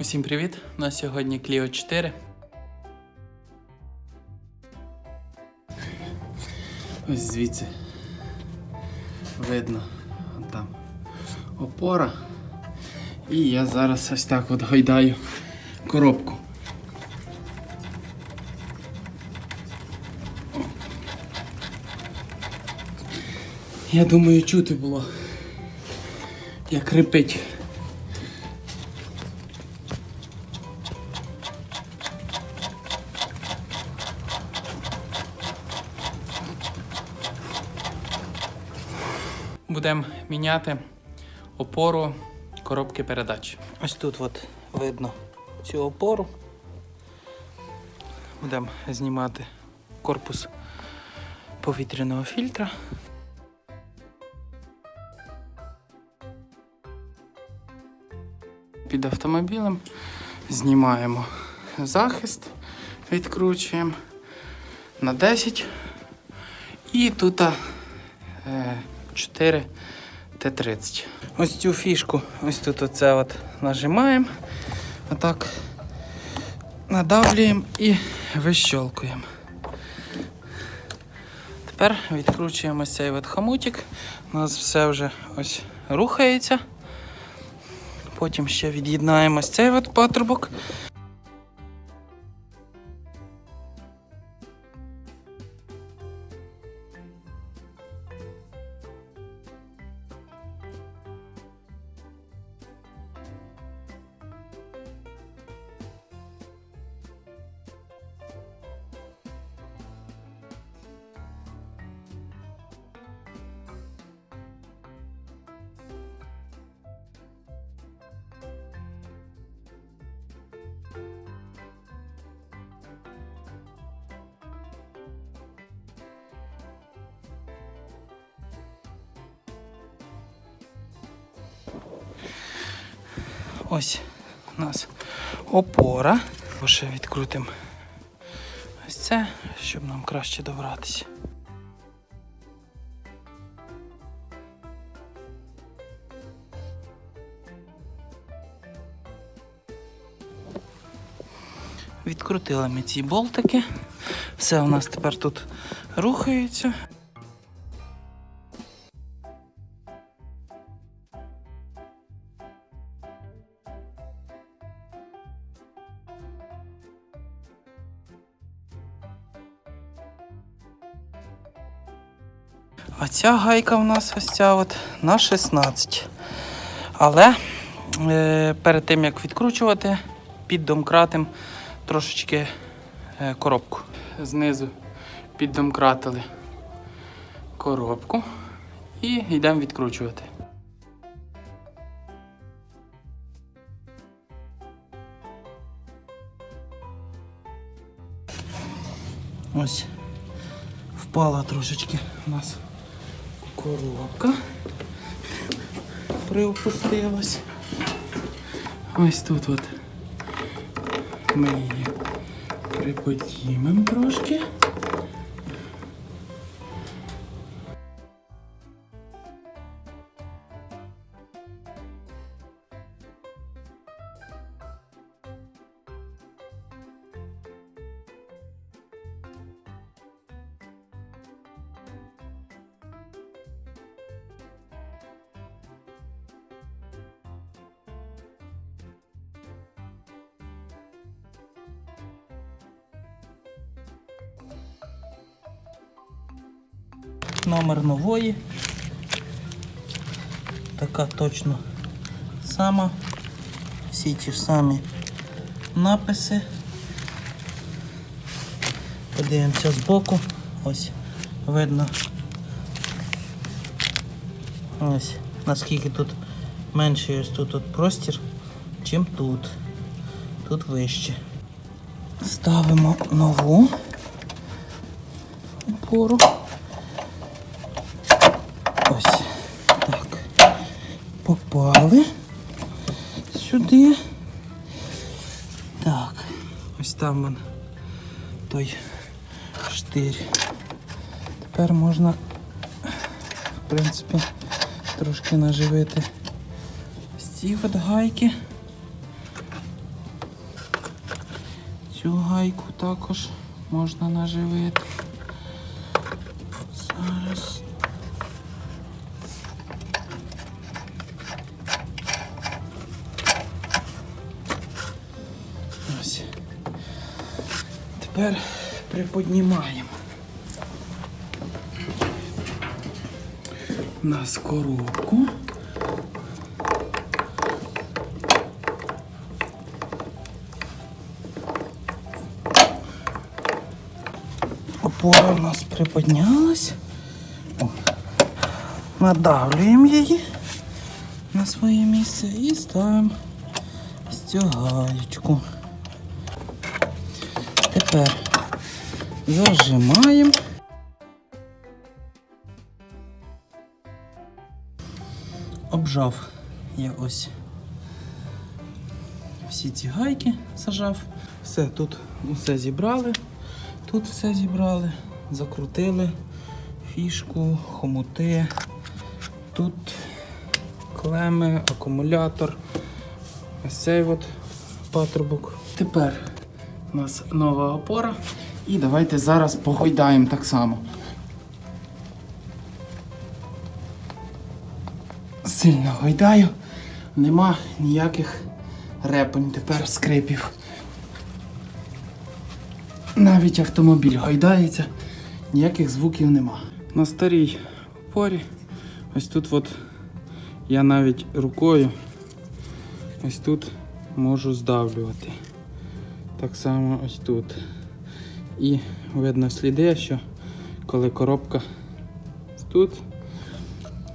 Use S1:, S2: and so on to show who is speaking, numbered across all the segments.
S1: Усім привіт! У нас сьогодні Clio 4. Ось звідси видно там опора. І я зараз ось так от гойдаю коробку. Я думаю, чути було, як репить. Будемо міняти опору коробки передач. Ось тут от видно цю опору. Будемо знімати корпус повітряного фільтра. Під автомобілем знімаємо захист, відкручуємо на 10 і тут е, 4 Т-30. Ось цю фішку, ось тут оце от нажимаємо, отак надавлюємо і вищолкуємо. Тепер відкручуємо цей от хомутик. У нас все вже ось рухається. Потім ще від'єднаємо цей от патрубок. Ось у нас опора. Ще відкрутимо ось це, щоб нам краще добратися. Відкрутили ми ці болтики. Все у нас тепер тут рухається. А ця гайка в нас ось ця от на 16. Але е, перед тим як відкручувати, піддомкратим трошечки е, коробку. Знизу піддомкратили коробку і йдемо відкручувати. Ось впала трошечки у нас коробка. Приопустилась. Ось тут от ми її приподіймемо трошки. Номер нової. Така точно сама. Всі ті ж самі написи. Подивимося збоку. Ось видно. Ось наскільки тут менший ось тут от простір, чим тут. Тут вище. Ставимо нову опору. Ось так. Попали сюди. Так. Ось там вон той штир. Тепер можна, в принципі, трошки наживити ці от гайки. Цю гайку також можна наживити. Зараз. Тепер приподнімаємо. На коробку. Опора у нас приподнялась. О. Надавлюємо її на своє місце і ставимо стягаєчку. Тепер зажимаємо. Обжав я ось всі ці гайки зажав. Все, тут усе зібрали. Тут все зібрали, закрутили фішку, хомути. Тут клеми, акумулятор. Ось цей от патрубок. Тепер у нас нова опора. І давайте зараз погойдаємо так само. Сильно гойдаю. Нема ніяких репонь тепер скрипів. Навіть автомобіль гойдається, ніяких звуків нема. На старій опорі, ось тут от я навіть рукою ось тут можу здавлювати. Так само ось тут. І видно сліди, що коли коробка тут,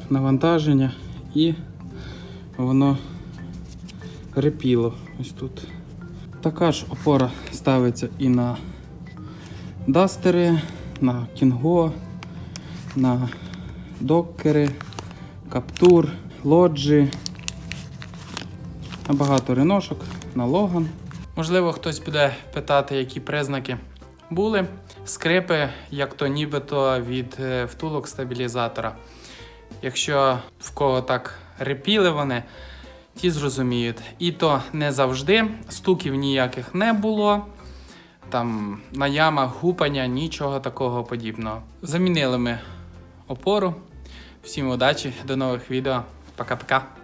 S1: навантаження і воно репіло ось тут. Така ж опора ставиться і на дастери, на кінго, на докери, каптур, лоджі, на багато риношок, на логан. Можливо, хтось буде питати, які признаки були. Скрипи, як то нібито від е, втулок стабілізатора. Якщо в кого так репіли вони, ті зрозуміють. І то не завжди, стуків ніяких не було там на ямах гупання, нічого такого подібного. Замінили ми опору. Всім удачі, до нових відео. Пока-пока.